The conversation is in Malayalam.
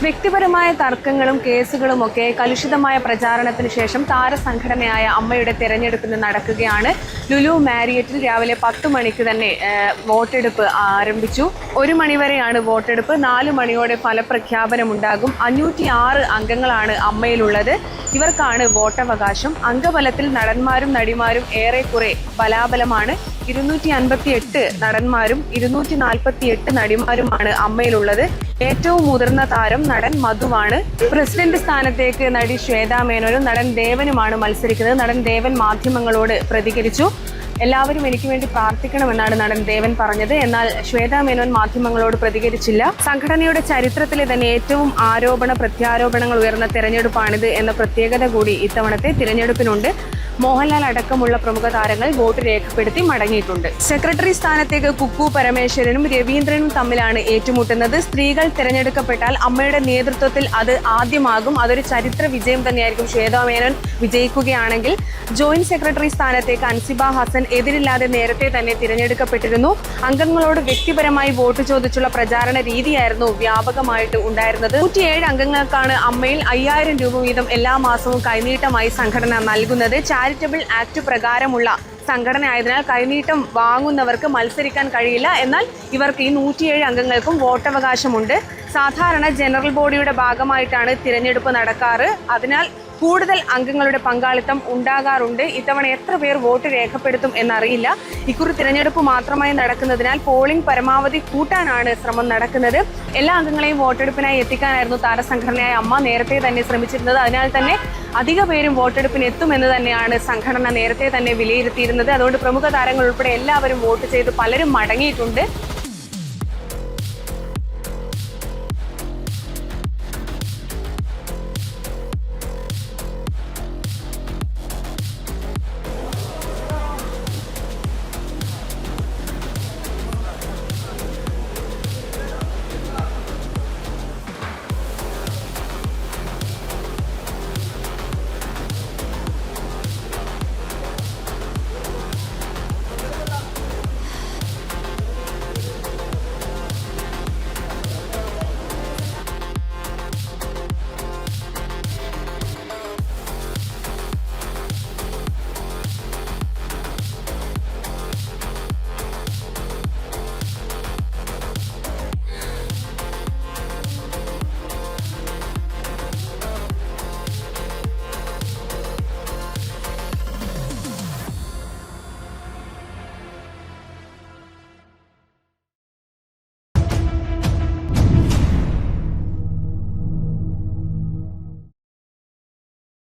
വ്യക്തിപരമായ തർക്കങ്ങളും കേസുകളും ഒക്കെ കലുഷിതമായ പ്രചാരണത്തിന് ശേഷം താരസംഘടനയായ അമ്മയുടെ തെരഞ്ഞെടുപ്പിന് നടക്കുകയാണ്. ലുലു മാരിയറ്റിൽ രാവിലെ പത്ത് മണിക്ക് തന്നെ വോട്ടെടുപ്പ് ആരംഭിച്ചു. ഒരു മണിവരെയാണ് വോട്ടെടുപ്പ്. നാല് മണിയോടെ ഫലപ്രഖ്യാപനമുണ്ടാകും. അഞ്ഞൂറ്റി ആറ് അംഗങ്ങളാണ് അമ്മയിലുള്ളത്. ഇവർക്കാണ് വോട്ടവകാശം. അംഗബലത്തിൽ നടന്മാരും നടിമാരും ഏറെക്കുറെ ബലാബലമാണ്. ഇരുന്നൂറ്റി അൻപത്തി എട്ട് നടന്മാരും ഇരുന്നൂറ്റി നാൽപ്പത്തി എട്ട് നടിമാരുമാണ് അമ്മയിലുള്ളത്. ഏറ്റവും മുതിർന്ന താരം നടൻ മധുവാണ്. പ്രസിഡന്റ് സ്ഥാനത്തേക്ക് നടി ശ്വേതാ മേനോനും നടൻ ദേവനുമാണ് മത്സരിക്കുന്നത്. നടൻ ദേവൻ മാധ്യമങ്ങളോട് പ്രതികരിച്ചു. എല്ലാവരും എനിക്ക് വേണ്ടി പ്രാർത്ഥിക്കണമെന്നാണ് നടൻ ദേവൻ പറഞ്ഞത്. എന്നാൽ ശ്വേതാ മേനോൻ മാധ്യമങ്ങളോട് പ്രതികരിച്ചില്ല. സംഘടനയുടെ ചരിത്രത്തിലെ തന്നെ ഏറ്റവും ആരോപണ പ്രത്യാരോപണങ്ങൾ ഉയർന്ന തെരഞ്ഞെടുപ്പാണിത് എന്ന പ്രത്യേകത കൂടി ഇത്തവണത്തെ തിരഞ്ഞെടുപ്പിനുണ്ട്. മോഹൻലാൽ അടക്കമുള്ള പ്രമുഖ താരങ്ങൾ വോട്ട് രേഖപ്പെടുത്തി മടങ്ങിയിട്ടുണ്ട്. സെക്രട്ടറി സ്ഥാനത്തേക്ക് കുക്കു പരമേശ്വരനും രവീന്ദ്രനും തമ്മിലാണ് ഏറ്റുമുട്ടുന്നത്. സ്ത്രീകൾ തിരഞ്ഞെടുക്കപ്പെട്ടാൽ അമ്മയുടെ നേതൃത്വത്തിൽ അത് ആദ്യമാകും. അതൊരു ചരിത്ര വിജയം തന്നെയായിരിക്കും. ശ്വേതാ മേനോൻ വിജയിക്കുകയാണെങ്കിൽ ജോയിന്റ് സെക്രട്ടറി സ്ഥാനത്തേക്ക് അൻസിബ ഹസൻ എതിരില്ലാതെ നേരത്തെ തന്നെ തിരഞ്ഞെടുക്കപ്പെട്ടിരുന്നു. അംഗങ്ങളോട് വ്യക്തിപരമായി വോട്ട് ചോദിച്ചുള്ള പ്രചാരണ രീതിയായിരുന്നു വ്യാപകമായിട്ട് ഉണ്ടായിരുന്നത്. നൂറ്റിയേഴ് അംഗങ്ങൾക്കാണ് അമ്മയിൽ അയ്യായിരം രൂപ വീതം എല്ലാ മാസവും കൈനീട്ടമായി സംഘടന നൽകുന്നത്. ചാരിറ്റബിൾ ആക്ട് പ്രകാരമുള്ള സംഘടന ആയതിനാൽ കൈനീട്ടം വാങ്ങുന്നവർക്ക് മത്സരിക്കാൻ കഴിയില്ല. എന്നാൽ ഇവർക്ക് ഈ നൂറ്റിയേഴ് അംഗങ്ങൾക്കും വോട്ടവകാശമുണ്ട്. സാധാരണ ജനറൽ ബോഡിയുടെ ഭാഗമായിട്ടാണ് തിരഞ്ഞെടുപ്പ് നടക്കാറ്. അതിനാൽ കൂടുതൽ അംഗങ്ങളുടെ പങ്കാളിത്തം ഉണ്ടാകാറുണ്ട്. ഇത്തവണ എത്ര പേർ വോട്ട് രേഖപ്പെടുത്തും എന്നറിയില്ല. ഇക്കുറി തിരഞ്ഞെടുപ്പ് മാത്രമായി നടക്കുന്നതിനാൽ പോളിംഗ് പരമാവധി കൂട്ടാനാണ് ശ്രമം നടക്കുന്നത്. എല്ലാ അംഗങ്ങളെയും വോട്ടെടുപ്പിനായി എത്തിക്കാനായിരുന്നു താരസംഘടനയായ അമ്മ നേരത്തെ തന്നെ ശ്രമിച്ചിരുന്നത്. അതിനാൽ തന്നെ അധിക പേരും വോട്ടെടുപ്പിന് എത്തുമെന്ന് തന്നെയാണ് സംഘടന നേരത്തെ തന്നെ വിലയിരുത്തിയിരുന്നത്. അതുകൊണ്ട് പ്രമുഖ താരങ്ങൾ ഉൾപ്പെടെ എല്ലാവരും വോട്ട് ചെയ്ത് പലരും മടങ്ങിയിട്ടുണ്ട്.